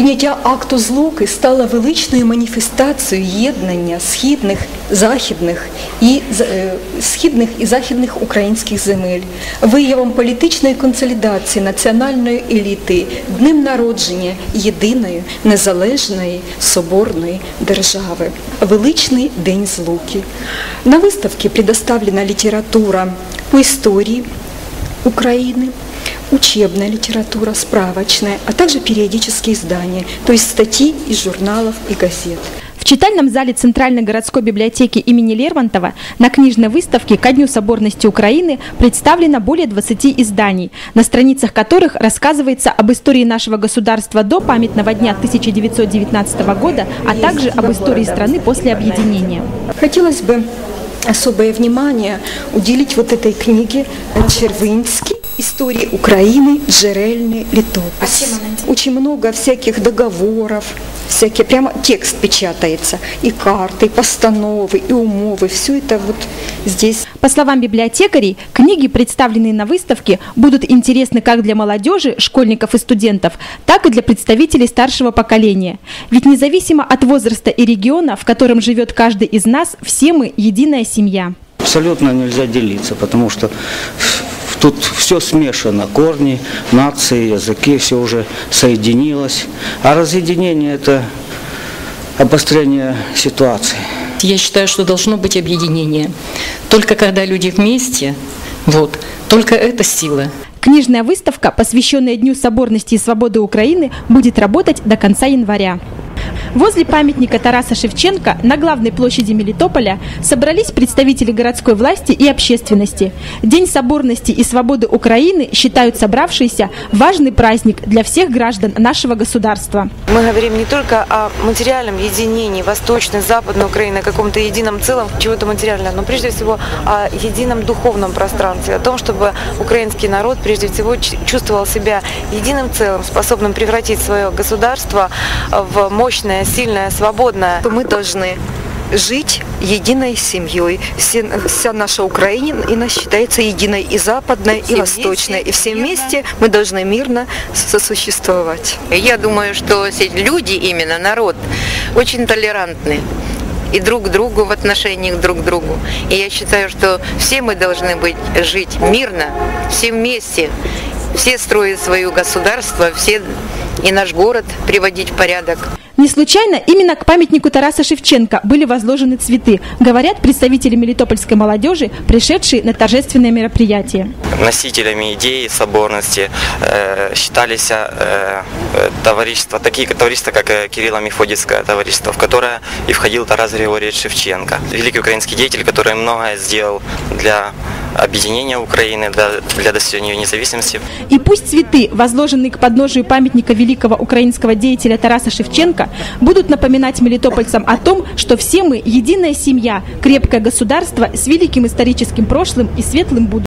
Прийняття акту злуки стало величною маніфестацією єднання східних, західних і е, східних і західних українських земель, виявом політичної консолідації національної еліти, днем народження єдиної незалежної соборної держави. Величний день злуки. На выставке предоставлена литература по истории Украины, учебная литература, справочная, а также периодические издания, то есть статьи из журналов и газет. В читальном зале Центральной городской библиотеки имени Лермонтова на книжной выставке ко Дню соборности Украины представлено более 20 изданий, на страницах которых рассказывается об истории нашего государства до памятного дня 1919 года, а также об истории страны после объединения. Хотелось бы особое внимание уделить вот этой книге Червынский «История Украины. Джерельный летопись». Очень много всяких договоров, всякие, прямо текст печатается, и карты, и постановы, и умовы, все это вот здесь. По словам библиотекарей, книги, представленные на выставке, будут интересны как для молодежи, школьников и студентов, так и для представителей старшего поколения. Ведь независимо от возраста и региона, в котором живет каждый из нас, все мы единая семья. Абсолютно нельзя делиться, потому что тут все смешано, корни, нации, языки, все уже соединилось. А разъединение – это обострение ситуации. Я считаю, что должно быть объединение. Только когда люди вместе, вот, только это сила. Книжная выставка, посвященная Дню соборности и свободы Украины, будет работать до конца января. Возле памятника Тараса Шевченко на главной площади Мелитополя собрались представители городской власти и общественности. День соборности и свободы Украины считают собравшиеся важный праздник для всех граждан нашего государства. Мы говорим не только о материальном единении Восточной, Западной Украины, о каком-то едином целом, чего-то материального, но прежде всего о едином духовном пространстве, о том, чтобы украинский народ прежде всего чувствовал себя единым целым, способным превратить свое государство в мощное, сильное, свободное. Мы должны жить единой семьей. Все, вся наша Украина считается единой и западной, и восточной. И все вместе мы должны мирно сосуществовать. Я думаю, что люди, именно народ, очень толерантны и друг к другу в отношениях друг к другу. И я считаю, что все мы должны быть, жить мирно, все вместе, все строить свое государство, все и наш город приводить в порядок. Не случайно именно к памятнику Тараса Шевченко были возложены цветы, говорят представители мелитопольской молодежи, пришедшие на торжественное мероприятие. Носителями идеи соборности э, считались э, товарищества, такие товарищества, как э, Кирилло-Мефодийское товарищество, в которое и входил Тарас Григорьевич Шевченко. Великий украинский деятель, который многое сделал для объединения Украины, для, для достижения независимости. И пусть цветы, возложенные к подножию памятника великого украинского деятеля Тараса Шевченко, будут напоминать мелитопольцам о том, что все мы единая семья, крепкое государство с великим историческим прошлым и светлым будущим.